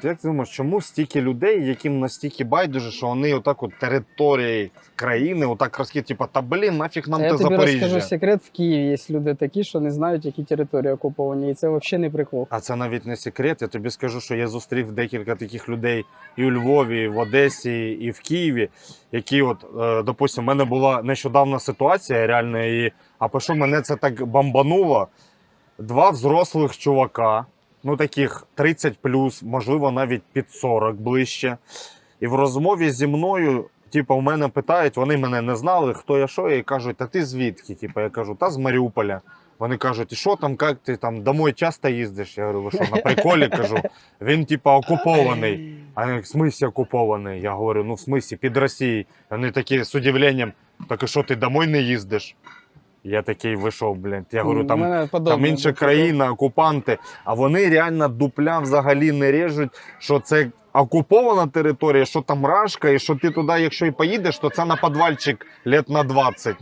От як ти думаєш, чому стільки людей, яким настільки байдуже, що вони отак от території країни, отак розкид, типа, та блін, нафіг нам те я тобі Запоріжжя. розкажу секрет, в Києві є люди такі, що не знають, які території окуповані, і це взагалі не прикол. А це навіть не секрет. Я тобі скажу, що я зустрів декілька таких людей і у Львові, і в Одесі, і в Києві, які, от, е, допустимо, в мене була нещодавна ситуація, реально, і а по що мене це так бомбануло? Два взрослих чувака, ну таких 30 плюс, можливо, навіть під 40 ближче. І в розмові зі мною, типу, у мене питають, вони мене не знали, хто я що, і кажуть, та ти звідки? Типу, я кажу, та з Маріуполя. Вони кажуть, і що там, як ти там домой часто їздиш? Я говорю, що, на приколі кажу. Він, типу, окупований. А вони, в смислі окупований? Я говорю, ну в смислі, під Росією. Вони такі з удивленням, так і що ти домой не їздиш? Я такий вийшов, блін. Я говорю, там там інша країна, окупанти, а вони реально дупля взагалі не режуть, що це окупована територія, що там рашка, і що ти туди, якщо і поїдеш, то це на підвальчик лет на 20.